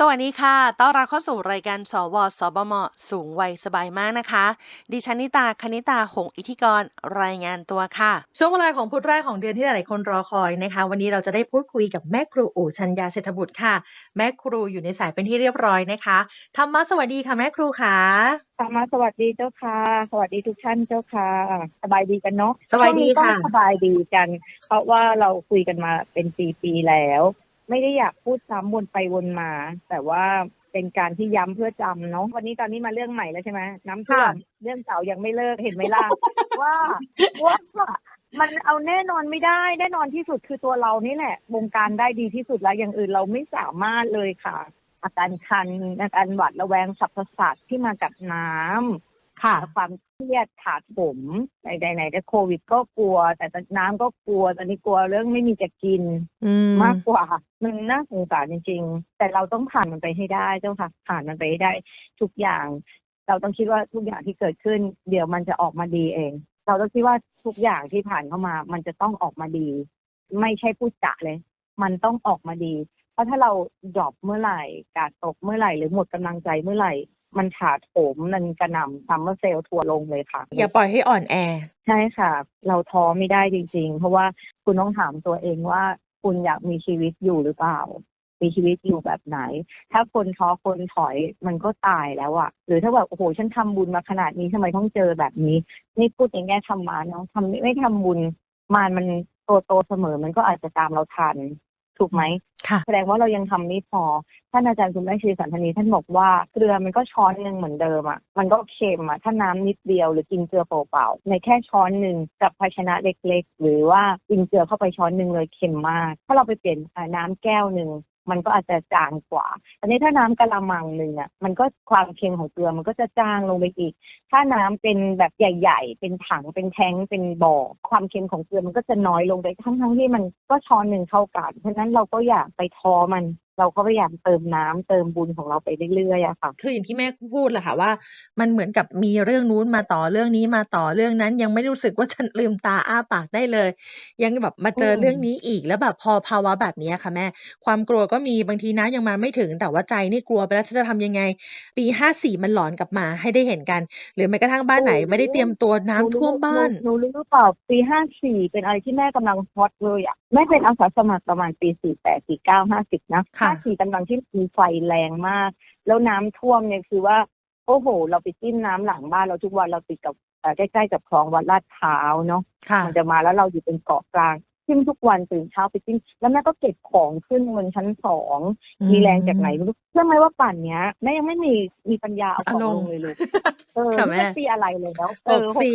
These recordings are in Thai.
สวัสดีค่ะ ต้อนรับเข้าสู่รายการสวสบม สูงวัยสบายมากนะคะ ดิฉันนิตา คณิตา หงส์อิทธิกร รายงานตัวค่ะ ช่วงเวลาของพุธแรกของเดือนที่หลายๆคนรอคอยนะคะ วันนี้เราจะได้พูดคุยกับแม่ครูอู่ชัญญาเศรษฐบุตรค่ะ แม่ครูอยู่ในสายเป็นที่เรียบร้อยนะคะธรรมะสวัสดีค่ะแม่ครูค่ะธรรมะสวัสดีเจ้าค่ะ สวัสดีทุกท่านเจ้าค่ะ สบายดีกันเนาะ สบายดีช่วงนี้ค่ะต้องสบายดีกัน เพราะว่าเราคุยกันมาเป็นปีๆแล้ว ไม่ได้อยากพูดซ้ำวนไปวนมา แต่ว่าเป็นการที่ย้ำเพื่อจำเนาะวันนี้ตอนนี้มาเรื่องใหม่แล้วใช่ไหมน้ำท่วมเรื่องเก่ายังไม่เลิกเห็นไหมล่ะว่าว่ามันเอาแน่นอนไม่ได้ แน่นอนที่สุดคือตัวเรานี่แหละ วงการได้ดีที่สุดแล้วอย่างอื่นเราไม่สามารถเลยค่ะ อาการคันอาการหวัดระแวงสับประสาทที่มากับน้ำ ค่ะความเครียดถาดผมไหนๆไหนจะโควิดก็กลัว แต่น้ำก็กลัวตอนนี้กลัวเรื่องไม่มีจะกินอืมมากกว่ามันน่าสงสารจริง ๆ แต่เราต้องผ่านมันไปให้ได้เจ้าค่ะผ่านมันไปให้ได้ ทุกอย่าง เราต้องคิดว่าทุกอย่างที่เกิดขึ้น เดี๋ยวมันจะออกมาดีเอง เราต้องคิดว่าทุกอย่างที่ผ่านเข้ามา มันจะต้องออกมาดี ไม่ใช่พูดจะเลย มันต้องออกมาดี เพราะถ้าเราดรอปเมื่อไหร่ กาดตกเมื่อไหร่ หรือหมดกำลังใจเมื่อไหร่ มันถาโถมมันกระหน่ำซัมเมอร์เซลล์ทัวร์ลงเลยค่ะ อย่าปล่อยให้อ่อนแอ ใช่ค่ะ เราท้อไม่ได้จริง ๆ เพราะว่าคุณต้องถามตัวเองว่าคุณอยากมีชีวิตอยู่หรือเปล่า มีชีวิตอยู่แบบไหน ถ้าคนท้อคนถอยมันก็ตายแล้วอะหรือถ้าแบบโอ้โหฉันทำบุญมาขนาดนี้ทำไมต้องเจอแบบนี้ นี่พูดในแง่ธรรมะเนาะทำไม่ไม่ทำบุญมารมันโตโตๆเสมอมันก็อาจจะตามเราทัน ถูกไหมค่ะแสดงว่าเรายังทำไม่พอ ท่านอาจารย์คุณแม่ชีสันทนีท่านบอกว่าเกลือมันก็ช้อนหนึ่งเหมือนเดิมอะมันก็เค็มอะถ้าน้ำนิดเดียวหรือกินเกลือเปล่าๆในแค่ช้อนหนึ่งกับภาชนะเล็ก ๆ หรือว่ากินเกลือเข้าไปช้อนหนึ่งเลยเค็มมาก ถ้าเราไปเปลี่ยนอ่าน้ำแก้วหนึ่ง มันก็อาจจะจางกว่าอันนี้ถ้าน้ำกะละมังหนึ่งอะมันก็ความเค็มของเกลือมันก็จะจางลงไปอีก ถ้าน้ำเป็นแบบใหญ่ ๆ เป็นถังเป็นแท้งเป็นบ่อ ความเค็มของเกลือมันก็จะน้อยลงไปทั้งๆที่มันก็ช้อนหนึ่งเท่ากัน เพราะนั้นเราก็อยากไปท้อมัน เราก็พยายามเติมน้ำเติมบุญของเราไปเรื่อยๆอะค่ะ คืออย่างที่แม่พูดแหละค่ะว่า มันเหมือนกับมีเรื่องนู้นมาต่อเรื่องนี้มาต่อเรื่องนั้น ยังไม่รู้สึกว่าฉันลืมตาอ้าปากได้เลย ยังแบบมาเจออืมเรื่องนี้อีกแล้วแบบพอภาวะแบบนี้ค่ะแม่ ความกลัวก็มีบางทีน้ำยังมาไม่ถึงแต่ว่าใจนี่กลัวไปแล้วฉันจะทำยังไง ปีห้าสี่มันหลอนกลับมาให้ได้เห็นกัน หรือแม้กระทั่งบ้านไหน ไม่ได้เตรียมตัวน้ำท่วมบ้านหนูรู้หรือเปล่าปีห้าสี่เป็นอะไรที่แม่กำลังฮอตเลยอะแม่เป็นอาสาสมัครประมาณปีสี่แปดสี่เก้าห้าสิบนะค่ะห้าสี่กำลังที่มีไฟแรงมาก แล้วน้ำท่วมเนี่ยคือว่าโอ้โห เราไปจิ้มน้ำหลังบ้านเราทุกวันเราติดกับเอ่อใกล้ๆกับคลองวัดลาดพร้าวเนาะค่ะมันจะมาแล้วเราอยู่เป็นเกาะกลางจิ้มทุกวันตื่นเช้าไปจิ้มแล้วแม่ก็เก็บของขึ้นบนชั้นสองมีแรงจากไหนไม่รู้เชื่อไหมว่าป่านเนี้ยแม่ยังไม่มีมีปัญญาเอาของเอาลลงงเลยลูกเออค่ะนี่แม่จะปีอะไรเลยแล้วเอหอกสี่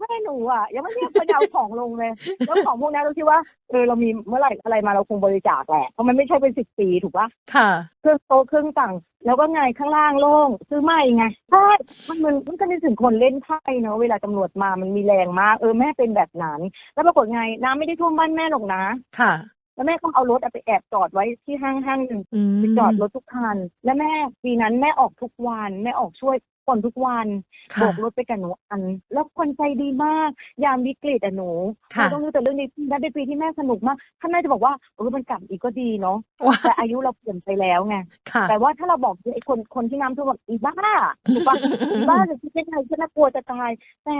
ว่าแม่แม่หนูอะ ยังไม่มีปัญญาเอาของลงเลยแล้วของพวกนี้เราคิดว่าเออเรามีเมื่อไหร่อะไรมาเราคงบริจาคแหละเพราะมันไม่ใช่เป็นสิบปีถูกปะค่ะเครื่องโต๊ะเครื่องต่างแล้วก็ไงข้างล่างโล่งซื้อใหม่ไงใช่มันมันมันก็นึกถึงคนเล่นไพ่เนอะเวลาตำรวจมามันมีแรงมากเออแม่เป็นแบบนั้น แล้วปรากฏไงน้ำไม่ได้ท่วมบ้านแม่หรอกนะ ค่ะแล้วแม่ก็เอารถเอาไปแอบจอดไว้ที่ห้างห้างหนึ่งอืมไปจอดรถทุกคัน แล้วแม่ปีนั้นแม่ออกทุกวันแม่ออกช่วย คนทุกวันโบค่ะกรถไปกับหนูอัน แล้วคนใจดีมาก ยามวิกฤตอะหนูค่ะเราต้องรู้แต่เรื่องนี้นั่นเป็นปีที่แม่สนุกมากถ้าแม่จะบอกว่าเออมันกลับอีกก็ดีเนาะว้าแต่อายุเราเปลี่ยนไปแล้วไงค่ะแต่ว่าถ้าเราบอกไอ้คนคนที่น้ำท่วมแบบอีบ้าถูกปะอีบ้าหรือที่เป็นอะไรที่น่ากลัวจะตาย แต่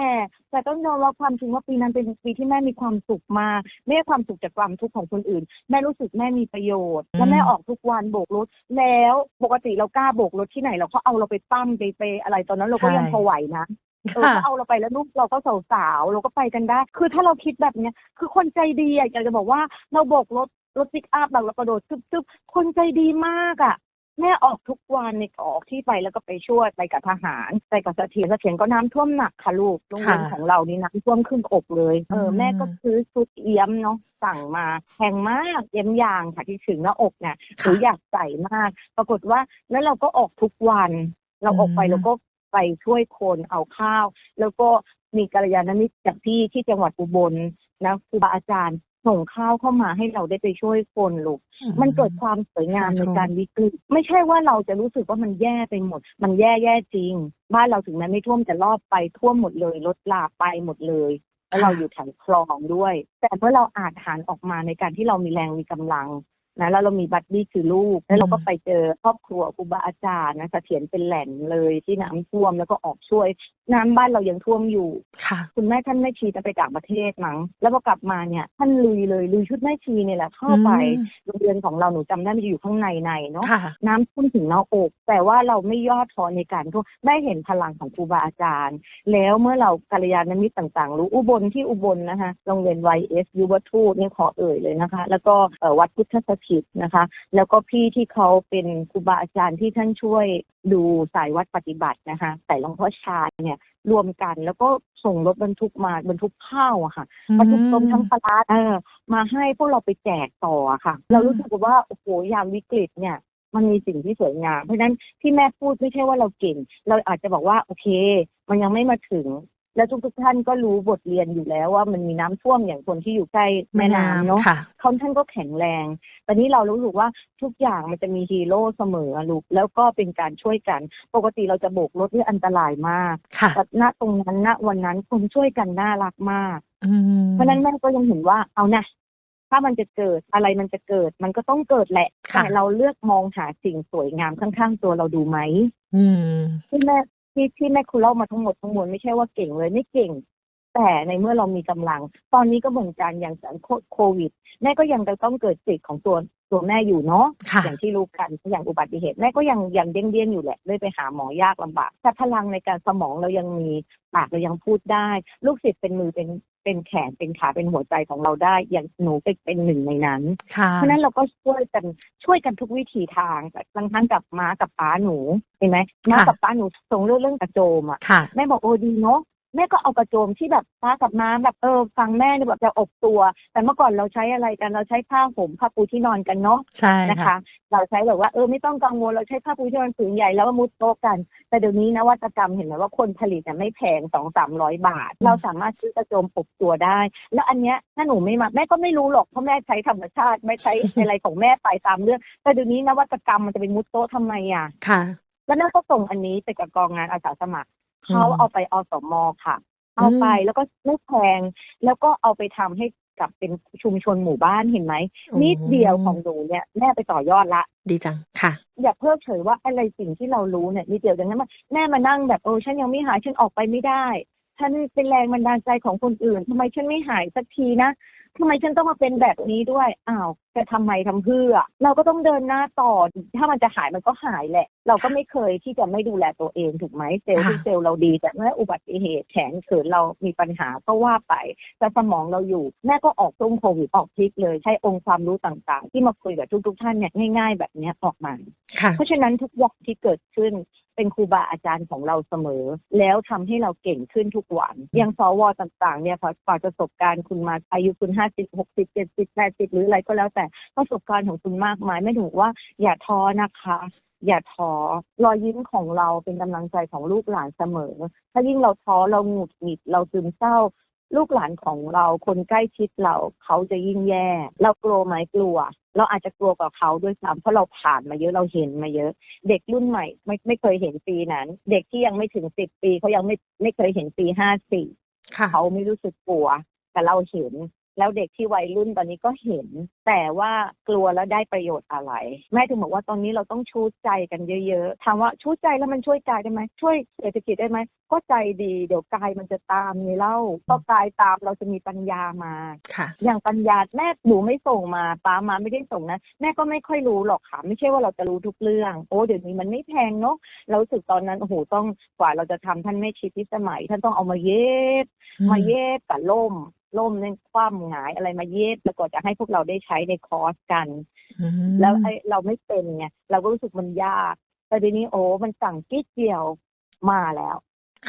แต่ต้องยอมรับความจริงว่าปีนั้นเป็นปีที่แม่มีความสุขมากไม่ใช่ความสุขจากความทุกข์ของคนอื่น แม่รู้สึกแม่มีประโยชน์อืมแล้วแม่ออกทุกวันโบกรถแล้วปกติเรากล้าโบกรถที่ไหนเราก็เอาเราไปปั้มไปไปอะไรตอนนั้นเราก็ยังพอไหวนะเออค่ะก็เอาเราไปแล้วลูกเราก็สาวๆเราก็ไปกันได้ คือถ้าเราคิดแบบเนี้ยคือคนใจดีอะอยากจะบอกว่าเราโบกรถรถปิกอัพแบบเรากระโดดซึบๆคนใจดีมากอะแม่ออกทุกวันในออกที่ไปแล้วก็ไปช่วยไปกับทหารไปกับเสถียรเสถียรก็น้ำท่วมหนักค่ะลูกโรงเรียนค่ะของเรานี่น้ำท่วมขึ้นอกเลยเอออืมแม่ก็ซื้อชุดเอี้ยมเนาะสั่งมาแพงมากเอี้ยมยางค่ะที่ถึงหน้าอกเนี่ยหนูอยากใส่มาก ปรากฏว่าแล้วเราก็ออกทุกวัน เราออกไปอืมเราก็ไปช่วยคนเอาข้าว แล้วก็มีกัลยาณมิตรจากที่ที่จังหวัดอุบลนะครูบาอาจารย์ส่งข้าวเข้ามาให้เราได้ไปช่วยคนลูก มันเกิดความสวยงามสาธุในการวิกฤตไม่ใช่ว่าเราจะรู้สึกว่ามันแย่ไปหมด มันแย่แย่จริง บ้านเราถึงแม้ไม่ท่วมจะรอบไปท่วมหมดเลยรถลาไปหมดเลยแล้วเราอยู่แถวคลองด้วย แต่เมื่อเราอาจหารออกมาในการที่เรามีแรงมีกำลัง นะแล้วเรามีบัดดี้คือลูก แล้วเราก็อืมไปเจอครอบครัวครูบาอาจารย์นะเสถียรเป็นแหล่งเลยที่น้ำท่วมแล้วก็ออกช่วย น้ำบ้านเรายังท่วมอยู่ค่ะคุณแม่ท่านแม่ชีจะไปต่างประเทศมั้งแล้วพอกลับมาเนี่ยท่านลุยเลยลุยชุดแม่ชีเนี่ยแหละเข้าไปอืมโรงเรียนของเราหนูจำได้มันจะอยู่ข้างในในเนาะค่ะน้ำท่วมถึงหน้าอก แต่ว่าเราไม่ย่อท้อในการทุกได้เห็นพลังของครูบาอาจารย์ แล้วเมื่อเรากัลยาณมิตรต่างๆ รู้อุบลที่อุบลนะคะโรงเรียนไวเอสยูวทูตเนี่ยขอเอ่ยเลยนะคะ แล้วก็เอ่อวัดพุทธสถิตนะคะ แล้วก็พี่ที่เขาเป็นครูบาอาจารย์ที่ท่านช่วยดูสายวัดปฏิบัตินะคะใส่หลวงพ่อชาเนี่ยรวมกันแล้วก็ส่งรถบรรทุกมาบรรทุกข้าวอะค่ะบรรทุกต้มทั้งปลาร้าเออมาให้พวกเราไปแจกต่ออะค่ะ เรารู้สึกว่าโอ้โหยามวิกฤตเนี่ยมันมีสิ่งที่สวยงาม เพราะฉะนั้นที่แม่พูดไม่ใช่ว่าเราเก่ง เราอาจจะบอกว่าโอเค มันยังไม่มาถึง แล้วทุกๆท่านก็รู้บทเรียนอยู่แล้วว่ามันมีน้ำท่วมอย่างคนที่อยู่ใกล้แม่น้ำเนาะค่ะเขาท่านก็แข็งแรง ตอนนี้เรารู้สึกว่าทุกอย่างมันจะมีฮีโร่เสมออะลูกแล้วก็เป็นการช่วยกัน ปกติเราจะโบกรถนี่อันตรายมากค่ะแต่ณตรงนั้นณวันนั้นคนช่วยกันน่ารักมากอืมเพราะฉะนั้นแม่ก็ยังเห็นว่าเอานะถ้ามันจะเกิดอะไรมันจะเกิด มันก็ต้องเกิดแหละค่ะแต่เราเลือกมองหาสิ่งสวยงามข้างๆตัวเราดูไหมอืมที่แม่ ที่ที่แม่คุณเล่ามาทั้งหมดทั้งมวลไม่ใช่ว่าเก่งเลยไม่เก่ง แต่ในเมื่อเรามีกำลัง ตอนนี้ก็เหมือนกันอย่างสารโควิด แม่ก็ยังจะต้องเกิดสิทธิ์ของตัวตัวแม่อยู่เนาะค่ะอย่างที่รู้กันอย่างอุบัติเหตุแม่ก็ยังยังเดี้ยนๆอยู่แหละเลยไปหาหมอยากลำบากแต่พลังในการสมองเรายังมีปากเรายังพูดได้ ลูกศิษย์เป็นมือเป็น เป็นแขนเป็นขาเป็นหัวใจของเราได้ อย่างหนูเป็นเป็นหนึ่งในนั้นค่ะเพราะฉะนั้นเราก็ช่วยกันช่วยกันทุกวิถีทางแต่บางครั้งกับม้ากับป้าหนูเห็นไหมม้าค่ะกับป้าหนูส่งเรื่องเรื่องกระโจมอะค่ะแม่บอกโอ้ดีเนาะ แม่ก็เอากระโจมที่แบบป้ากับม้าแบบเออฟังแม่เนี่ยแบบจะอบตัว แต่เมื่อก่อนเราใช้อะไรกันเราใช้ผ้าห่มผ้าปูที่นอนกันเนาะใช่นะคะค่ะเราใช้แบบว่าเออไม่ต้องกังวลเราใช้ผ้าปูที่นอนผืนใหญ่แล้วก็มุดโต๊ะกัน แต่เดี๋ยวนี้นวัตกรรมเห็นไหมว่าคนผลิตเนี่ยไม่แพงสองสามร้อยบาท เราสามารถซื้อกระโจมอบตัวได้ แล้วอันเนี้ยถ้าหนูไม่มาแม่ก็ไม่รู้หรอกเพราะแม่ใช้ธรรมชาติไม่ใช้อะไรของแม่ไปตามเรื่อง แต่เดี๋ยวนี้นวัตกรรมมันจะเป็นมุดโต๊ะทำไมอะค่ะแล้วแม่ก็ส่งอันนี้ไปกับกองงานอาสาสมัคร เขาอืมเอาไปอสมค่ะ เอาไปอืมแล้วก็ไม่แพงแล้วก็เอาไปทำให้กับเป็นชุมชนหมู่บ้านเห็นไหมโอ้นิดเดียวของหนูเนี่ยแม่ไปต่อยอดละ ดีจังค่ะ อย่าเพิกเฉยว่าอะไรสิ่งที่เรารู้เนี่ยนิดเดียวดังนั้นมาแม่มานั่งแบบเออฉันยังไม่หายฉันออกไปไม่ได้ฉันเป็นแรงบันดาลใจของคนอื่นทำไมฉันไม่หายสักทีนะ ทำไมฉันต้องมาเป็นแบบนี้ด้วยอ้าวจะทำไมทำเพื่อ เราก็ต้องเดินหน้าต่อ ถ้ามันจะหายมันก็หายแหละ เราก็ไม่เคยที่จะไม่ดูแลตัวเองถูกไหมเซลล์ค่ะที่เซลล์เราดี แต่เมื่ออุบัติเหตุแขนเขินเรามีปัญหาก็ว่าไป แต่สมองเราอยู่ แม่ก็ออกช่วงโควิดออกพลิกเลยใช้องค์ความรู้ต่างๆ ที่มาคุยกับทุกๆท่านเนี่ยง่าย ๆ แบบเนี้ยออกมาค่ะเพราะฉะนั้นทุกอย่างที่เกิดขึ้น เป็นครูบาอาจารย์ของเราเสมอ แล้วทำให้เราเก่งขึ้นทุกวันอย่างสวต่างๆเนี่ยพอฝ่าประสบการณ์คุณมาอายุคุณห้าสิบหกสิบเจ็ดสิบแปดสิบหรืออะไรก็แล้วแต่ประสบการณ์ของคุณมากมายไม่ถึงว่าอย่าท้อนะคะอย่าท้อรอยยิ้มของเราเป็นกำลังใจของลูกหลานเสมอ ถ้ายิ่งเราท้อเราหงุดหงิดเราซึมเศร้า ลูกหลานของเราคนใกล้ชิดเราเขาจะยิ่งแย่ เรากลัวไหมกลัว เราอาจจะกลัวกว่าเขาด้วยซ้ำเพราะเราผ่านมาเยอะเราเห็นมาเยอะ เด็กรุ่นใหม่ไม่ไม่เคยเห็นปีนั้น เด็กที่ยังไม่ถึงสิบปีเขายังไม่ไม่เคยเห็นปีห้าสี่ค่ะเขาไม่รู้สึกกลัว แต่เราเห็น แล้วเด็กที่วัยรุ่นตอนนี้ก็เห็น แต่ว่ากลัวแล้วได้ประโยชน์อะไร แม่ถึงบอกว่าตอนนี้เราต้องชูใจกันเยอะๆถามว่าชูใจแล้วมันช่วยกายได้ไหมช่วยเศรษฐกิจได้ไหมก็ใจดีเดี๋ยวกายมันจะตามนี่เล่าพอกายตามเราจะมีปัญญามาค่ะ อย่างปัญญาแม่หนูไม่ส่งมาป้ามาไม่ได้ส่งนะแม่ก็ไม่ค่อยรู้หรอกค่ะไม่ใช่ว่าเราจะรู้ทุกเรื่องโอ้เดี๋ยวนี้มันไม่แพงเนาะเรารู้สึกตอนนั้นโอ้โหต้องกว่าเราจะทำท่านไม่ชิดพิสมัย ท่านต้องเอามาเย็บมาเย็บกับล่ม ล่มเนี่ยคว่ำหงายอะไรมาเย็บแล้วก็จะให้พวกเราได้ใช้ในคอร์สกันอืมแล้วไอ้เราไม่เป็นไงเราก็รู้สึกมันยากแต่ทีนี้โอ้มันสั่งกิ๊ดเดียวมาแล้ว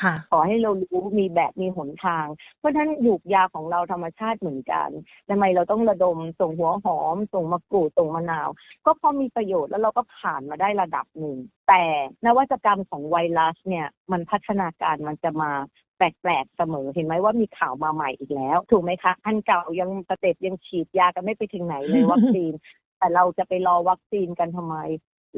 ค่ะขอให้เรารู้มีแบบมีหนทาง เพราะฉะนั้นหยูกยาของเราธรรมชาติเหมือนกันทำไมเราต้องระดมส่งหัวหอม ส่งมะกรูดส่งมะนาว ก็เพราะมีประโยชน์แล้วเราก็ผ่านมาได้ระดับหนึ่ง แต่นวัตกรรมของไวรัสเนี่ย มันพัฒนาการมันจะมา แปลกๆเสมอเห็นไหมว่ามีข่าวมาใหม่อีกแล้ว ถูกไหมคะอันเก่ายังสเต็ปยังฉีดยากันไม่ไปถึงไหนเลยวัคซีนแต่เราจะไปรอวัคซีนกันทำไม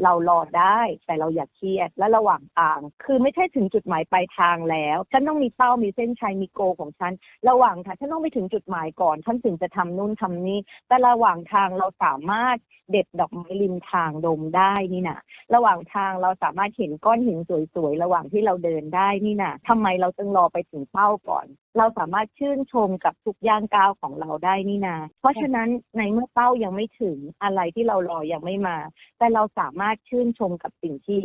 เรารอได้แต่เราอย่าเครียดและระหว่างทาง คือไม่ใช่ถึงจุดหมายปลายทางแล้ว ฉันต้องมีเป้ามีเส้นชัยมีโกของฉัน ระหว่างทางฉันต้องไปถึงจุดหมายก่อน ฉันถึงจะทำนู่นทำนี่ แต่ระหว่างทางเราสามารถเด็ดดอกไม้ริมทางดมได้นี่นะระหว่างทางเราสามารถเห็นก้อนหินสวยๆระหว่างที่เราเดินได้นี่นะทำไมเราจึงรอไปถึงเป้าก่อน เราสามารถชื่นชมกับทุกย่างก้าวของเราได้นี่นา เพราะฉะนั้นในเมื่อเป้ายังไม่ถึงอะไรที่เรารอยังไม่มา แต่เราสามารถชื่นชมกับสิ่งที่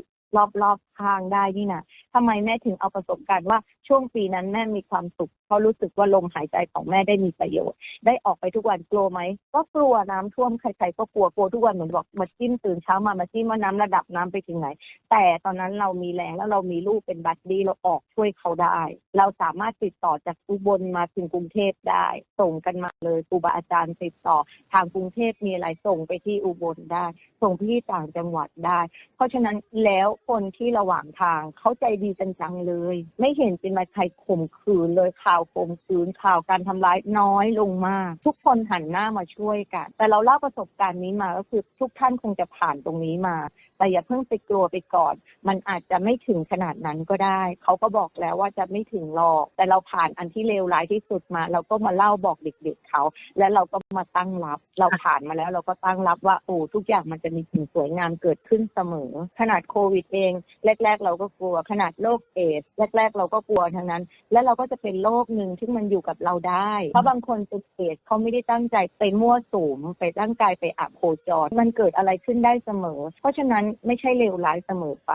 รอบๆ ข้างได้นี่นะทำไมแม่ถึงเอาประสบการณ์ว่าช่วงปีนั้นแม่มีความสุขเพราะรู้สึกว่าลมหายใจของแม่ได้มีประโยชน์ ได้ออกไปทุกวันกลัวไหมก็กลัวน้ำท่วมใครๆก็กลัวกลัวทุกวันเหมือนบอกมาจิ้มตื่นเช้ามามาจิ้มว่าน้ำระดับน้ำไปถึงไหน แต่ตอนนั้นเรามีแรงแล้วเรามีลูกเป็นบัดดี้เราออกช่วยเขาได้ เราสามารถติดต่อจากอุบลมาถึงกรุงเทพได้ ส่งกันมาเลยครูบาอาจารย์ติดต่อ ทางกรุงเทพมีอะไรส่งไปที่อุบลได้ ส่งไปที่ต่างจังหวัดได้ เพราะฉะนั้นแล้วคนที่เระหว่างทาง เขาใจดีจังเลย ไม่เห็นเป็นมาใครข่มขืนเลยข่าวข่มขืนข่าวการทำร้ายน้อยลงมาก ทุกคนหันหน้ามาช่วยกัน แต่เราเล่าประสบการณ์นี้มาก็คือทุกท่านคงจะผ่านตรงนี้มา แต่อย่าเพิ่งไปกลัวไปก่อน มันอาจจะไม่ถึงขนาดนั้นก็ได้ เขาก็บอกแล้วว่าจะไม่ถึงหรอก แต่เราผ่านอันที่เลวร้ายที่สุดมา เราก็มาเล่าบอกเด็กๆเขา แล้วเราก็มาตั้งรับ เราผ่านมาแล้วเราก็ตั้งรับว่าโอ้ทุกอย่างมันจะมีสิ่งสวยงามเกิดขึ้นเสมอ ขนาดโควิดเอง แรก ๆ เราก็กลัว ขนาดโรคเอดส์แรก ๆ เราก็กลัวทั้งนั้น แล้วเราก็จะเป็นโรคหนึ่งที่มันอยู่กับเราได้ เพราะบางคนเป็นเอดส์เขาไม่ได้ตั้งใจไปมั่วสุมไปตั้งใจไปอับโคจร มันเกิดอะไรขึ้นได้เสมอ เพราะฉะนั้นไม่ใช่เลวร้ายเสมอไป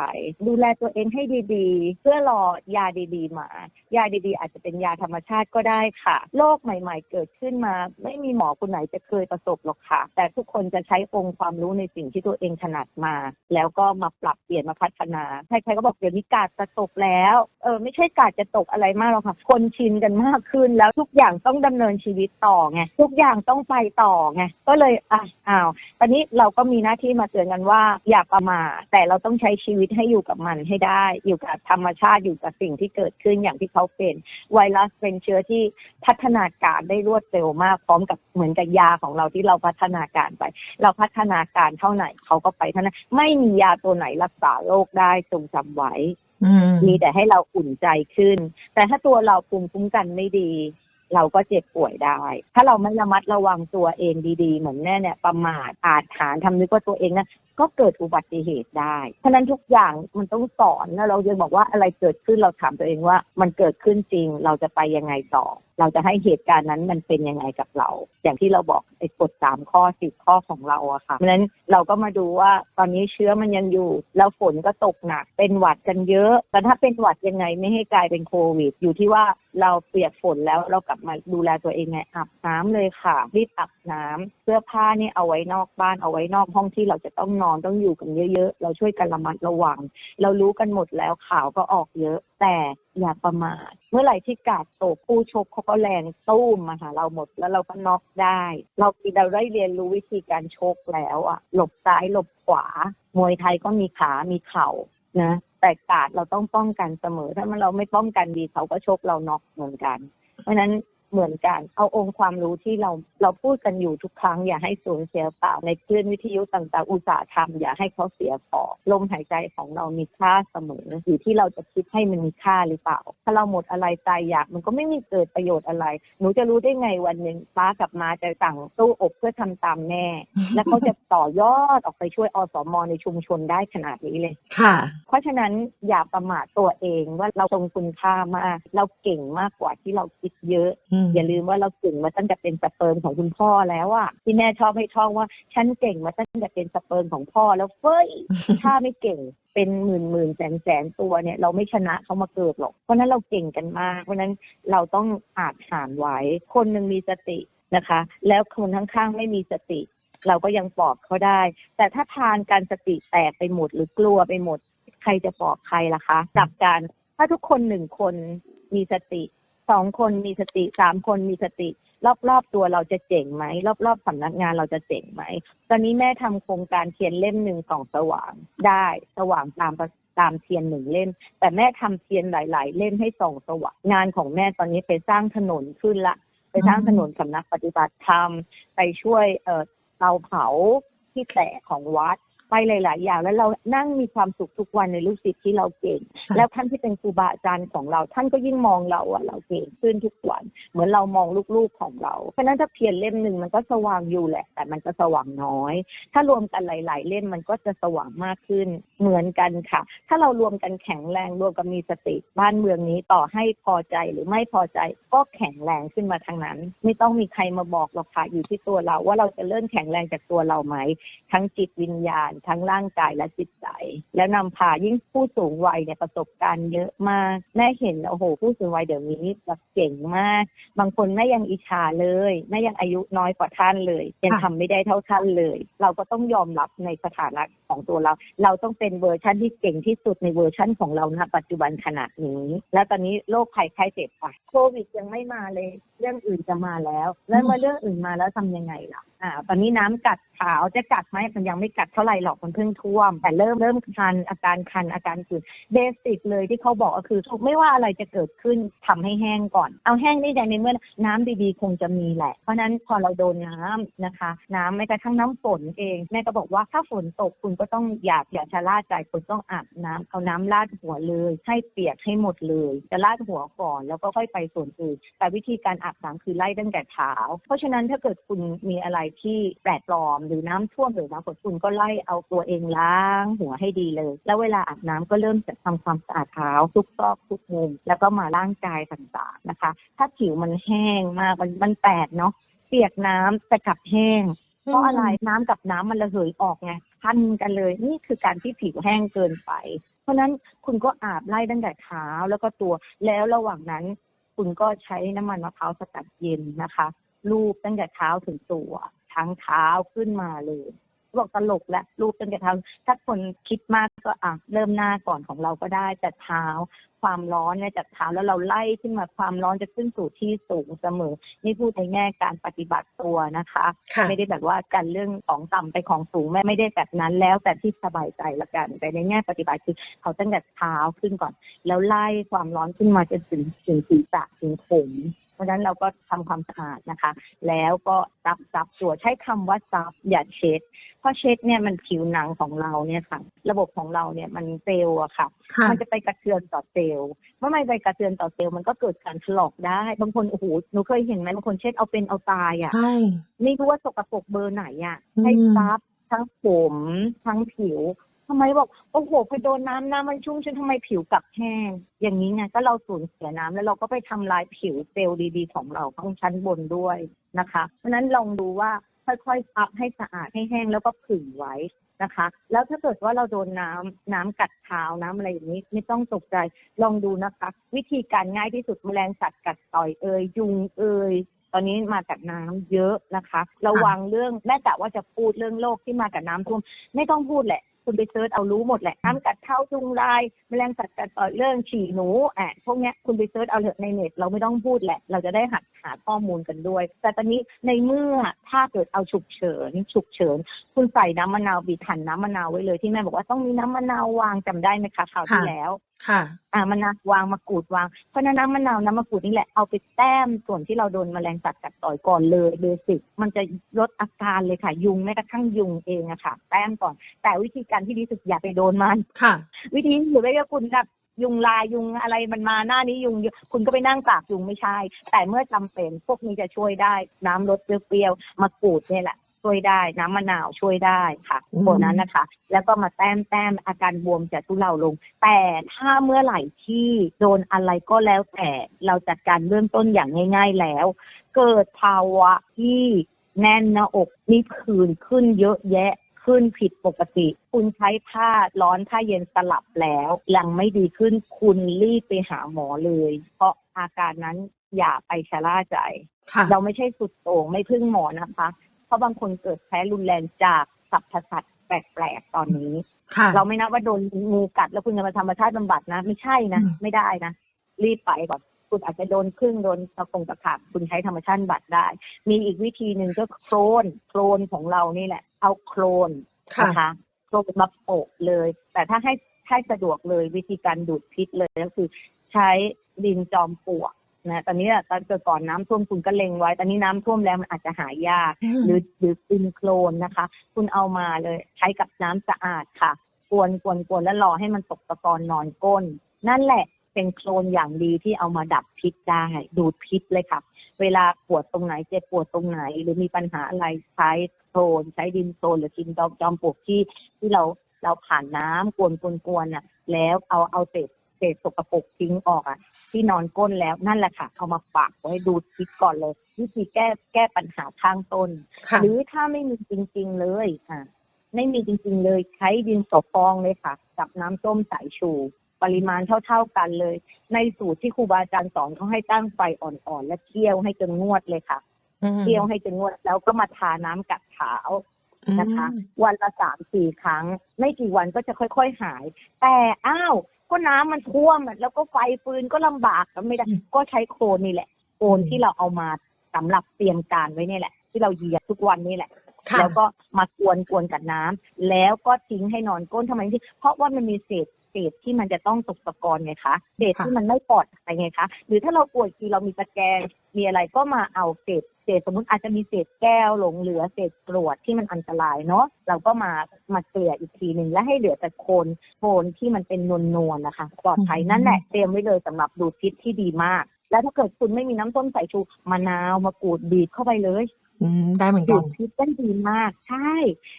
ดูแลตัวเองให้ดีๆ เพื่อรอยาดีๆมา ยาดีๆ อาจจะเป็นยาธรรมชาติก็ได้ค่ะโรคใหม่ ๆ เกิดขึ้นมา ไม่มีหมอคนไหนจะเคยประสบหรอกค่ะ แต่ทุกคนจะใช้องค์ความรู้ในสิ่งที่ตัวเองถนัดมา แล้วก็มาปรับเปลี่ยนมาพัฒนาใครๆก็บอกเดี๋ยวนี้กาดจะตกแล้วเออไม่ใช่กาดจะตกอะไรมากหรอกค่ะ คนชินกันมากขึ้นแล้วทุกอย่างต้องดำเนินชีวิตต่อไงทุกอย่างต้องไปต่อไงก็เลยอะอ้าวตอนนี้เราก็มีหน้าที่มาเตือนกันว่าอย่าประมาทแต่เราต้องใช้ชีวิตให้อยู่กับมันให้ได้ อยู่กับธรรมชาติอยู่กับสิ่งที่เกิดขึ้นอย่างที่เขาเป็น ไวรัสเป็นเชื้อที่พัฒนาการได้รวดเร็วมากพร้อมกับเหมือนกับยาของเราที่เราพัฒนาการไป เราพัฒนาการเท่าไหร่เขาก็ไปเท่านั้นไม่มียาตัวไหนรักษาโรคได้จงจำไว้อืมมีแต่ให้เราอุ่นใจขึ้น แต่ถ้าตัวเราภูมิคุ้มกันไม่ดีเราก็เจ็บป่วยได้ ถ้าเราไม่ระมัดระวังตัวเองดีๆ เหมือนแม่เนี่ยประมาทอาจฐานทำนึกว่าตัวเองนะก็เกิดอุบัติเหตุได้ฉะนั้นทุกอย่างมันต้องสอนแล้วเรายังบอกว่าอะไรเกิดขึ้นเราถามตัวเองว่า มันเกิดขึ้นจริงเราจะไปยังไงต่อ เราจะให้เหตุการณ์นั้นมันเป็นยังไงกับเรา อย่างที่เราบอกไอ้กฎสามข้อสิบข้อของเราอะค่ะเพราะฉะนั้นเราก็มาดูว่าตอนนี้เชื้อมันยังอยู่ แล้วฝนก็ตกหนัก เป็นหวัดกันเยอะ แต่ถ้าเป็นหวัดยังไงไม่ให้กลายเป็นโควิด อยู่ที่ว่าเราเปียกฝนแล้วเรากลับมาดูแลตัวเองไงอาบน้ำเลยค่ะรีบอาบน้ำเสื้อผ้านี่เอาไว้นอกบ้านเอาไว้นอกห้องที่เราจะต้องนอนต้องอยู่กันเยอะ ๆ เราช่วยกันระมัดระวัง เรารู้กันหมดแล้วข่าวก็ออกเยอะ แต่อย่าประมาทเมื่อไหร่ที่กาดตกผู้ชกเขาก็แรงตู้มมาหาเราหมดแล้วเราก็น็อกได้ เราเราได้เรียนรู้วิธีการชกแล้วอะหลบซ้ายหลบขวา มวยไทยก็มีขามีเข่านะแต่กาดเราต้องป้องกันเสมอ ถ้ามันเราไม่ป้องกันดีเขาก็ชกเราน็อกเหมือนกัน เพราะฉะนั้น เหมือนกัน เอาองค์ความรู้ที่เราเราพูดกันอยู่ทุกครั้ง อย่าให้สูญเสียเปล่า ในคลื่นวิทยุต่างๆอุตสาหธรรมอย่าให้เขาเสียของลมหายใจของเรามีค่าเสมออยู่ที่เราจะคิดให้มันมีค่าหรือเปล่า ถ้าเราหมดอะไรใจอยากมันก็ไม่มีเกิดประโยชน์อะไร หนูจะรู้ได้ไงวันหนึ่งป้ากับมาจะสั่งตู้อบเพื่อทำตามแม่ แล้วเขาจะต่อยอดออกไปช่วยอสมในชุมชนได้ขนาดนี้เลยค่ะ เพราะฉะนั้นอย่าประมาทตัวเองว่าเราทรงคุณค่ามาก เราเก่งมากกว่าที่เราคิดเยอะอย่าลืมว่าเราเก่งมาตั้งแต่เป็นสเปิร์มของคุณพ่อแล้วอะที่แม่ชอบให้ท่องว่าฉันเก่งมาตั้งแต่เป็นสเปิร์มของพ่อแล้วเฟ้ยถ้าไม่เก่งเป็นหมื่นหมื่นแสนแสนตัวเนี่ยเราไม่ชนะเขามาเกิดหรอก เพราะนั้นเราเก่งกันมาก เพราะนั้นเราต้องอาจหารไว้ คนหนึ่งมีสตินะคะ แล้วคนข้างๆไม่มีสติ เราก็ยังปลอบเขาได้ แต่ถ้าทานการสติแตกไปหมดหรือกลัวไปหมด ใครจะปลอบใครล่ะคะกับการถ้าทุกคนหนึ่งคนมีสติ สองคนมีสติสามคนมีสติ รอบๆตัวเราจะเจ๋งไหมรอบๆสำนักงานเราจะเจ๋งไหม ตอนนี้แม่ทำโครงการเทียนเล่มหนึ่งส่องสว่างได้สว่างตามตามเทียนหนึ่งเล่ม แต่แม่ทำเทียนหลาย ๆ เล่มให้ส่องสว่างงานของแม่ตอนนี้ไปสร้างถนนขึ้นละ ไปสร้างถนนสำนักปฏิบัติธรรมไปช่วยเอ่อเตาเผาที่แตกของวัด ไปหลาย ๆ อย่าง แล้วเรานั่งมีความสุขทุกวันในลูกศิษย์ที่เราเก่งค่ะแล้วท่านที่เป็นครูบาอาจารย์ของเรา ท่านก็ยิ่งมองเราอะเราเก่งขึ้นทุกวัน เหมือนเรามองลูก ๆ ของเราเพราะฉะนั้นถ้าเพียนเล่มหนึ่งมันก็สว่างอยู่แหละ แต่มันก็สว่างน้อย ถ้ารวมกันหลาย ๆ เล่มมันก็จะสว่างมากขึ้นเหมือนกันค่ะ ถ้าเรารวมกันแข็งแรงรวมกันมีสติบ้านเมืองนี้ต่อให้พอใจหรือไม่พอใจก็แข็งแรงขึ้นมาทางนั้น ไม่ต้องมีใครมาบอกหรอกค่ะอยู่ที่ตัวเราว่าเราจะเริ่มแข็งแรงจากตัวเราไหมทั้งจิตวิญญาณทั้งร่างกายและจิตใจ แล้วนำพายิ่งผู้สูงวัยเนี่ยประสบการณ์เยอะมาก แม่เห็นโอ้โห ผู้สูงวัยเดี๋ยวนี้แบบเก่งมาก บางคนแม่ยังอิจฉาเลยแม่ยังอายุน้อยกว่าท่านเลย ยังค่ะทำไม่ได้เท่าท่านเลย เราก็ต้องยอมรับในสถานะของตัวเรา เราต้องเป็นเวอร์ชันที่เก่งที่สุดในเวอร์ชันของเราณปัจจุบันขณะนี้ และตอนนี้โรคภัยไข้เจ็บอะโควิดยังไม่มาเลย เรื่องอื่นจะมาแล้ว แล้วเมื่อเรื่องอื่นมาแล้วทำยังไงล่ะ อ่า ตอนนี้น้ำกัดขาวจะกัดไหมมันยังไม่กัดเท่าไหร่หรอกมันเพิ่งท่วม แต่เริ่มเริ่มคันอาการคันอาการคืนเบสิกเลยที่เขาบอกก็คือไม่ว่าอะไรจะเกิดขึ้นทำให้แห้งก่อน เอาแห้งได้ยังในเมื่อน้ำดีๆ คงจะมีแหละ เพราะฉะนั้นพอเราโดนน้ำนะคะ น้ำแม้กระทั่งน้ำฝนเองแม่ก็บอกว่าถ้าฝนตกคุณก็ต้องอย่าอย่าชะล่าใจคุณต้องอาบน้ำเอาน้ำราดหัวเลย ให้เปียกให้หมดเลยจะราดหัวก่อน แล้วก็ค่อยไปส่วนอื่นแต่วิธีการอาบน้ำคือไล่ตั้งแต่เท้าเพราะฉะนั้นถ้าเกิดคุณมีอะไรที่แปลกปลอมหรือน้ำท่วมหรือน้ำฝนคุณก็ไล่เอาตัวเองล้างหัวให้ดีเลย แล้วเวลาอาบน้ำก็เริ่มจากทำความสะอาดเท้าทุกซอกทุกมุมแล้วก็มาร่างกายต่างๆนะคะ ถ้าผิวมันแห้งมากมันมันแปลกเนาะเปียกน้ำแต่กลับแห้งเพราะอะไรน้ำกับน้ำมันระเหยออกไงพันกันเลย นี่คือการที่ผิวแห้งเกินไป เพราะฉะนั้นคุณก็อาบไล่ตั้งแต่เท้าแล้วก็ตัว แล้วระหว่างนั้น คุณก็ใช้น้ำมันมะพร้าวสกัดเย็นนะคะ ลูบตั้งแต่เท้าถึงตัว ทั้งเท้าขึ้นมาเลยบอกตลกและลูบตั้งแต่เท้าถ้าคนคิดมากก็อะเริ่มหน้าก่อนของเราก็ได้แต่เท้าความร้อนเนี่ยจากเท้าแล้วเราไล่ขึ้นมาความร้อนจะขึ้นสู่ที่สูงเสมอ นี่พูดในแง่การปฏิบัติตัวนะคะค่ะไม่ได้แบบว่าการเรื่องของต่ำไปของสูงแม่ไม่ได้แบบนั้นแล้วแต่ที่สบายใจละกัน แต่ในแง่ปฏิบัติคือเขาตั้งแต่เท้าขึ้นก่อน แล้วไล่ความร้อนขึ้นมาจนถึงถึงศีรษะถึงผม เพราะฉะนั้นเราก็ทำความสะอาดนะคะ แล้วก็ซับซับตัวใช้คำว่าซับอย่าเช็ด เพราะเช็ดเนี่ยมันผิวหนังของเราเนี่ยค่ะ ระบบของเราเนี่ยมันเซลล์อะค่ะค่ะมันจะไปกระเทือนต่อเซลล์เมื่อมันไปกระเทือนต่อเซลล์มันก็เกิดการถลอกได้ บางคนโอ้โหหนูเคยเห็นไหมบางคนเช็ดเอาเป็นเอาตายอะใช่ไม่รู้ว่าสกปรกเบอร์ไหนอะอืมให้ซับทั้งผมทั้งผิว ทำไมบอกโอ้โหไปโดนน้ำน้ำมันชุ่มชื้นทำไมผิวกลับแห้ง อย่างนี้ไงก็เราสูญเสียน้ำแล้วเราก็ไปทำลายผิวเซลล์ดีๆ ของเราข้างชั้นบนด้วยนะคะ เพราะนั้นลองดูว่าค่อยๆซับให้สะอาดให้แห้งแล้วก็ผึ่งไว้นะคะ แล้วถ้าเกิดว่าเราโดนน้ำน้ำกัดเท้าน้ำอะไรอย่างนี้ไม่ต้องตกใจลองดูนะคะ วิธีการง่ายที่สุดแมลงสัตว์กัดต่อยเอ่ยยุงเอ่ยตอนนี้มาจากน้ำเยอะนะคะ ระวังเรื่องแม่กะว่าจะพูดเรื่องโรคที่มากับน้ำท่วมไม่ต้องพูดแหละ คุณไปเซิร์ชเอารู้หมดแหละน้ำกัดเท้าจุงลายแมลงสัตว์กัดต่อยเรื่องฉี่หนูแอะพวกเนี้ยคุณไปเซิร์ชเอาเถอะในเน็ตเราไม่ต้องพูดแหละ เราจะได้หัดหาข้อมูลกันด้วย แต่ตอนนี้ในเมื่อถ้าเกิดเอาฉุกเฉินฉุกเฉิน คุณใส่น้ำมะนาวบีบหั่นน้ำมะนาวไว้เลยที่แม่บอกว่าต้องมีน้ำมะนาววางจำได้ไหมคะคราวที่แล้ว ค่ะ อ่ามะนาววางมะกรูดวางเพราะฉะนั้นน้ำมะนาวน้ำมะกรูดนี่แหละเอาไปแต้มส่วนที่เราโดนแมลงสัตว์กัดต่อยก่อนเลยเบสิกมันจะลดอาการเลยค่ะ ยุงแม้กระทั่งยุงเองอะค่ะ แต้มก่อน แต่วิธีการที่ดีที่สุดอย่าไปโดนมัน ค่ะ วิธีหรือไม่ก็คุณแบบยุงลายยุงอะไรมันมาหน้านี้ยุงเยอะคุณก็ไปนั่งปราบยุงไม่ใช่ แต่เมื่อจำเป็นพวกนี้จะช่วยได้น้ำรสเปรี้ยวๆมะกรูดเนี่ยแหละ ช่วยได้ น้ำมะนาวช่วยได้ค่ะอืมตัวนั้นนะคะ แล้วก็มาแต้มแต้มอาการบวมจะทุเลาลง แต่ถ้าเมื่อไหร่ที่โดนอะไรก็แล้วแต่เราจัดการเริ่มต้นอย่างง่าย ๆแล้ว เกิดภาวะที่แน่นหน้าอกมีผื่นขึ้นเยอะแยะขึ้นผิดปกติ คุณใช้ผ้าร้อนผ้าเย็นสลับแล้วยังไม่ดีขึ้นคุณรีบไปหาหมอเลย เพราะอาการนั้นอย่าไปชะล่าใจค่ะเราไม่ใช่สุดโต่งไม่พึ่งหมอนะคะเพ ราะบางคนเกิดแพ้รุนแรงจากสัพพสัตว์แปลกๆตอนนี้ค่ะเราไม่นับว่าโดนงูกัดแล้วคุณจะมาธรรมชาติบำบัดนะ ไม่ใช่นะอืมไม่ได้นะ รีบไปก่อน คุณอาจจะโดนพึ่งโดนตะกงตะขาบคุณใช้ธรรมชาติบำบัดได้ มีอีกวิธีหนึ่งก็โครนโครนของเรานี่แหละ เอาโครนค่ะนะคะโครนมาโปะเลย แต่ถ้าให้ให้สะดวกเลยวิธีการดูดพิษเลยก็คือ ใช้ดินจอมปลวก นะตอนนี้อะตอนเกิดก่อนน้ำท่วมคุณก็เล็งไว้ ตอนนี้น้ำท่วมแล้วมันอาจจะหายากอืมหรือหรือซินโครนนะคะ คุณเอามาเลยใช้กับน้ำสะอาดค่ะกวนกวนกวนแล้วรอให้มันตกตะกอนนอนก้น นั่นแหละเป็นโคลนอย่างดีที่เอามาดับพิษได้ดูดพิษเลยค่ะ เวลาปวดตรงไหนเจ็บปวดตรงไหน หรือมีปัญหาอะไรใช้โคลนใช้ดินโคลนหรือกินจอมจอมปลวกที่ที่เราเราผ่านน้ำกวนกวนกวนอะ แล้วเอาเอาเศษเศษสกปรกทิ้งออกอะ ที่นอนก้นแล้วนั่นแหละค่ะ เอามาปักไว้ดูดพิษก่อนเลย วิธีแก้แก้ปัญหาข้างต้น ค่ะ หรือถ้าไม่มีจริง ๆ เลยอะ ไม่มีจริง ๆ เลยใช้ดินสอฟองเลยค่ะ กับน้ำส้มสายชู ปริมาณเท่า ๆกันเลย ในสูตรที่ครูบาอาจารย์สอนเขาให้ตั้งไฟอ่อนๆ และเคี่ยวให้จนงวดเลยค่ะอืมเคี่ยวให้จนงวด แล้วก็มาทาน้ำกัดเท้า นะคะ วันละสามสี่ครั้ง ไม่กี่วันก็จะค่อย ๆ หาย แต่อ้าว ก็น้ำมันท่วมอะแล้วก็ไฟฟืนก็ลำบากก็ไม่ได้อืมก็ใช้โคลนนี่แหละโคลนที่เราเอามาสำหรับเตรียมการไว้เนี่ยแหละ ที่เราเหยียบทุกวันนี่แหละค่ะแล้วก็มากวนกวนกับน้ำแล้วก็ทิ้งให้นอนก้นทำไมที่เพราะว่ามันมีเศษ เศษที่มันจะต้องตกตะกอนไงคะเศษค่ะที่มันไม่ปลอดภัยไงคะหรือถ้าเราปวดทีเรามีตะแกรงมีอะไรก็มาเอาเศษเศษสมมติอาจจะมีเศษแก้วหลงเหลือเศษกรวดที่มันอันตรายเนาะเราก็มามาเกลี่ยอีกทีหนึ่งและให้เหลือแต่โคนโคนที่มันเป็นนวลๆนะคะ ปลอดภัยนั่นแหละเตรียมไว้เลยสำหรับดูดพิษที่ดีมาก แล้วถ้าเกิดคุณไม่มีน้ำส้มสายชูมะนาวมะกรูดบีบเข้าไปเลย อืมได้เหมือนดูกันดพิษได้ดีมากใช่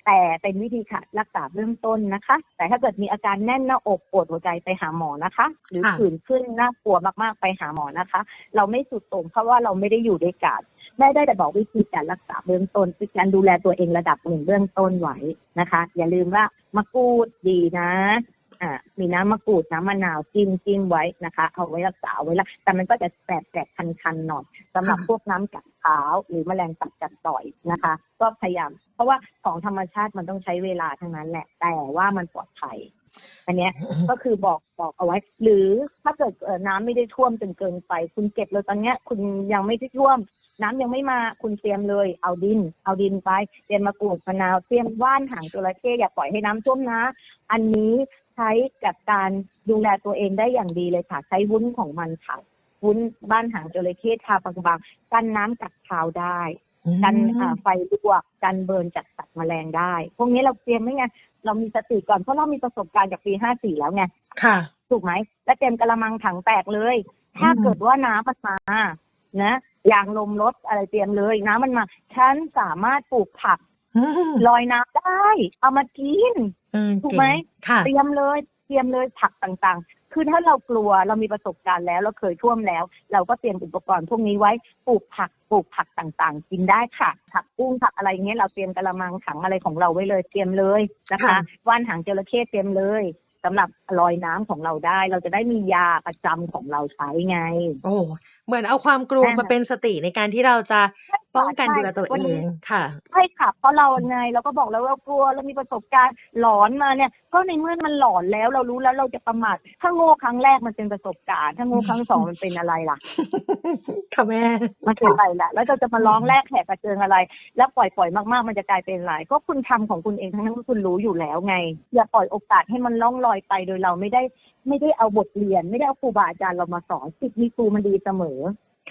แต่เป็นวิธีค่ะรักษาเบื้องต้นนะคะ แต่ถ้าเกิดมีอาการแน่นหน้าอกปวดหัวใจไปหาหมอนะคะ หรือค่ะ ผื่นขึ้นน่ากลัวมากๆไปหาหมอนะคะ เราไม่สุดโต่งเพราะว่าเราไม่ได้อยู่ด้วยกันแม่ได้แต่บอกวิธีการรักษาเบื้องต้นคือการดูแลตัวเองระดับหนึ่งเบื้องต้นไว้นะคะ อย่าลืมว่ามะกรูดดีนะ อ่ามีน้ำมะกรูดน้ำมะนาวจิ้มจิ้มไว้นะคะ เอาไว้รักษาเอาไว้ละแต่มันก็จะแสบแสบคันคันๆหน่อยสำหรับค่ะพวกน้ำกัดเท้าหรือแมลงสัตว์กัดต่อยนะคะ ก็พยายาม เพราะว่าของธรรมชาติมันต้องใช้เวลาทั้งนั้นแหละ แต่ว่ามันปลอดภัยอันเนี้ยก็คือบอกบอกเอาไว้ หรือถ้าเกิดเอ่อน้ำไม่ได้ท่วมจนเกินไป คุณเก็บเลยตอนเนี้ย คุณยังไม่ได้ท่วม น้ำยังไม่มาคุณเตรียมเลย เอาดิน เอาดินไปเตรียมมะกรูดมะนาวเตรียมว่านหางจระเข้อย่าปล่อยให้น้ำท่วมนะ อันนี้ ใช้กับการดูแลตัวเองได้อย่างดีเลยค่ะ ใช้วุ้นของมันค่ะ วุ้นบ้านหางจระเข้ทาบางๆกันน้ำกัดเท้าได้กันอ่าไฟลวกกันเบิร์นจากสัตว์แมลงได้ พวกนี้เราเตรียมไว้ไงเรามีสติก่อนเพราะเรามีประสบการณ์จากปี54แล้วไงค่ะ ถูกไหม แล้วเตรียมกระมังถังแตกเลย ถ้าอืมเกิดว่าน้ำมันมานะยางลมรถอะไรเตรียมเลย น้ำมันมา ฉันสามารถปลูกผักอืม ลอยน้ำได้ เอามากินเออถูกไหมเค่ะเตรียมเลยเตรียมเลยผักต่างๆ คือถ้าเรากลัวเรามีประสบการณ์แล้วเราเคยท่วมแล้ว เราก็เตรียมอุปกรณ์พวกนี้ไว้ปลูกผักปลูกผักต่างๆ กินได้ค่ะ ผักกุ้งผักอะไรเงี้ยเราเตรียมกระมังถังอะไรของเราไว้เลยเตรียมเลยนะคะค่ะว่านหางจระเข้เตรียมเลย สำหรับลอยน้ำของเราได้ เราจะได้มียาประจำของเราใช้ไง โอ้เหมือนเอาความกลัวอ่ามมาเป็นสติในการที่เราจะป้องกันใช่ดูแลตัววันเอนี้งค่ะใช่ค่ะเพราะเราไงเราก็บอกแล้วว่ากลัวเรามีประสบการณ์หลอนมาเนี่ย ก็ในเมื่อมันหลอนแล้วเรารู้แล้วเราจะประมาทถ้าโง่ครั้งแรกมันเป็นประสบการณ์ถ้าโง่ครั้งสองมันเป็นอะไรล่ะค่ะแม่มันเป็นอะไรล่ะ แล้วเราจะมาร้องแรกแหกกระเจิงอะไร แล้วปล่อยปล่อยๆมากๆ มันจะกลายเป็นอะไรก็คุณทำของคุณเองทั้งนั้นที่คุณรู้อยู่แล้วไง อย่าปล่อยโอกาสให้มันล่องลอยไปโดยเราไม่ได้ไม่ได้เอาบทเรียน ไม่ได้เอาครูบาอาจารย์เรามาสอนสิทธิ์มีครูมันดีเสมอ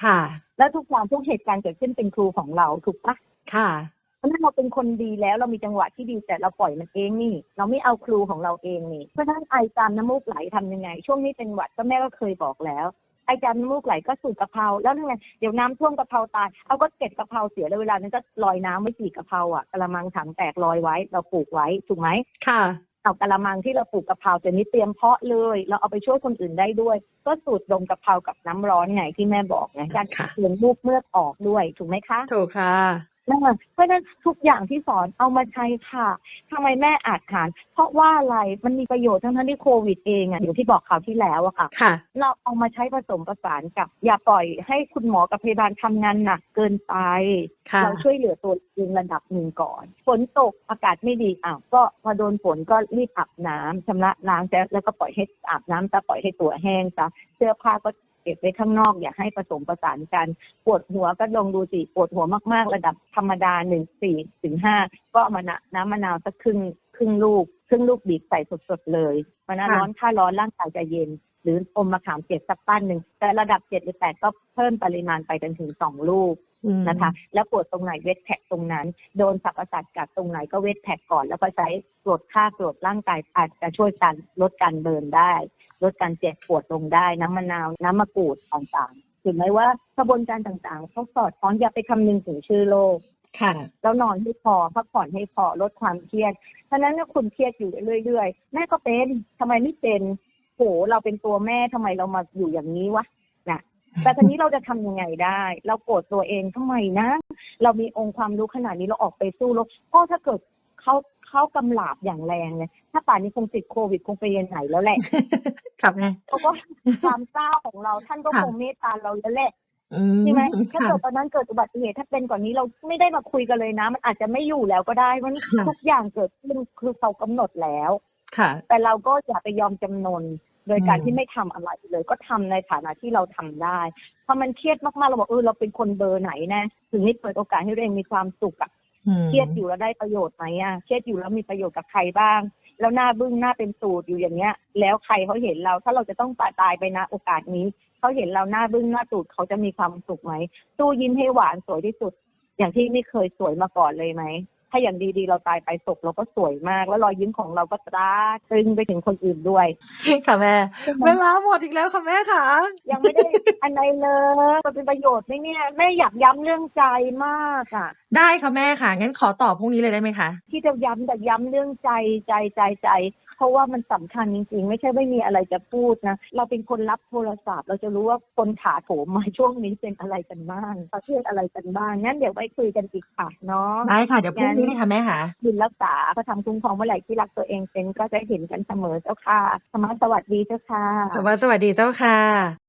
ค่ะ แล้วทุกอย่างทุกเหตุการณ์เกิดขึ้นเป็นครูของเราถูกปะค่ะเพราะฉะนั้นเราเป็นคนดีแล้วเรามีจังหวะที่ดีแต่เราปล่อยมันเองนี่ เราไม่เอาครูของเราเองนี่เพราะฉะนั้นไอจามน้ำมูกไหลทำยังไง ช่วงนี้เป็นหวัดก็แม่ก็เคยบอกแล้วไอจามน้ำมูกไหลก็สูดกะเพราแล้วยังไงเดี๋ยวน้ำท่วมกะเพราตายเอาก็เก็บกะเพราเสียแล้วเวลานั้นก็ลอยน้ำไว้สี่กะเพราอะกระมังถังแตกลอยไว้ เราปลูกไว้ถูกไหมค่ะ เอากระมังที่เราปลูกกะเพราแต่นี้เตรียมเพาะเลย เราเอาไปช่วยคนอื่นได้ด้วย ก็สูดดมกะเพรากับน้ำร้อนไงที่แม่บอกไงการค่ะเปลี่ยนลูกเมือกออกด้วยถูกไหมคะ ถูกค่ะนั่นแหละ เพราะฉะนั้นทุกอย่างที่สอนเอามาใช้ค่ะทำไมแม่อาจขาน เพราะว่าอะไรมันมีประโยชน์ทั้งทั้งๆที่โควิดเองอะอย่างที่บอกข่าวที่แล้วอะค่ะค่ะ เราเอามาใช้ผสมผสานกับ อย่าปล่อยให้คุณหมอกับพยาบาลทำงานหนักเกินไปค่ะเราช่วยเหลือตัวเองระดับหนึ่งก่อน ฝนตกอากาศไม่ดีอ้าวก็พอโดนฝนก็รีบอาบน้ำชำระล้างแล้วแล้วก็ปล่อยให้อาบน้ำจะปล่อยให้ตัวแห้งซะเสื้อผ้าก็ เก็บไว้ข้างนอกอย่าให้ผสมผสานกัน ปวดหัวก็ลองดูสิปวดหัวมากๆ ระดับธรรมดาหนึ่งสี่ถึงห้าก็เอามานะน้ำมะนาวสักครึ่งครึ่งลูกครึ่งลูกบีบใส่สดๆเลยมันนะค่ะร้อนถ้าร้อนร่างกายจะเย็น หรืออมมะขามเปียกสักปั้นหนึ่งแต่ระดับเจ็ดหรือแปดก็เพิ่มปริมาณไปจนถึงสองลูกอืมนะคะ แล้วปวดตรงไหนเวทแท็กตรงนั้น โดนสับประสาทกัดตรงไหนก็เวทแท็กก่อน แล้วก็ใช้กรดค่ากรดร่างกายอาจจะช่วยกันลดการเบิร์นได้ลดการเจ็บปวดลงได้ น้ำมะนาว น้ำมะกรูดต่างๆถึงแม้ว่ากระบวนการต่างๆเขาสอดคล้องอย่าไปคำนึงถึงชื่อโรคค่ะแล้วนอนให้พอพักผ่อนให้พอลดความเครียดฉะนั้นถ้าคุณเครียดอยู่เรื่อยๆแม่ก็เป็นทำไมไม่เป็นโหเราเป็นตัวแม่ทำไมเรามาอยู่อย่างนี้วะนะแต่ทีนี้เราจะทำยังไงได้ เราโกรธตัวเองทำไมนะ เรามีองค์ความรู้ขนาดนี้เราออกไปสู้โลกก็ถ้าเกิดเขา เขากำลาบอย่างแรงเลย ถ้าป่านนี้คงติดโควิดคงไปเรียนไหนแล้วแหละค่ะแม่เพราะว่าความเศร้าของเราท่านก็ค่ะคงเมตตาเราแล้วแหละอืมใช่ไหมถ้าค่ะเกิดตอนนั้นเกิดอุบัติเหตุถ้าเป็นกว่อนนี้เราไม่ได้มาคุยกันเลยนะ มันอาจจะไม่อยู่แล้วก็ได้มันค่ะทุกอย่างเกิดขึ้นคือเขากำหนดแล้วค่ะ แต่เราก็อย่าไปยอมจำนนโดยการอืมที่ไม่ทำอะไรเลย ก็ทำในฐานะที่เราทำได้พอมันเครียดมากๆเราบอกเออเราเป็นคนเบอร์ไหนแนะถึงนี่เปิดโอกาสให้ตัวเองมีความสุขอะอืม เครียดอยู่แล้วได้ประโยชน์ไหมอะเครียดอยู่แล้วมีประโยชน์กับใครบ้าง แล้วหน้าบึ้งหน้าเป็นสูตรอยู่อย่างเงี้ย แล้วใครเขาเห็นเราถ้าเราจะต้องตายไปนะโอกาสนี้เขาเห็นเราหน้าบึ้งหน้าตูดเขาจะมีความสุขไหมตู้ยิ้มให้หวานสวยที่สุด อย่างที่ไม่เคยสวยมาก่อนเลยไหม ถ้าอย่างดีๆ เราตายไปศพเราก็สวยมาก แล้วรอยยิ้มของเราก็ตราตรึงไปถึงคนอื่นด้วย ค่ะแม่เวลาหมดอีกแล้วค่ะแม่ค่ะ ยังไม่ได้อันไหนเลยมันเป็นประโยชน์ไหมเนี่ยแม่อยากย้ำเรื่องใจมากอะ ได้ค่ะแม่ค่ะงั้นขอตอบพรุ่งนี้เลยได้ไหมคะที่จะย้ำแต่ย้ำเรื่องใจใจใจใจ เพราะว่ามันสำคัญจริงๆ ไม่ใช่ไม่มีอะไรจะพูดนะ เราเป็นคนรับโทรศัพท์ เราจะรู้ว่าคนถาโถมมาช่วงนี้เป็นอะไรกันบ้างประเทศอะไรกันบ้างงั้นเดี๋ยวไว้คุยกันอีกค่ะเนาะได้ค่ะเดี๋ยวพรุ่งนี้เลยค่ะแม่ค่ะบุญรักษาพระธรรมคุ้มครองเมื่อไหร่ที่รักตัวเองเป็นก็จะเห็นกันเสมอเจ้าค่ะสมาสวัสดีเจ้าค่ะสวัสดีเจ้าค่ะ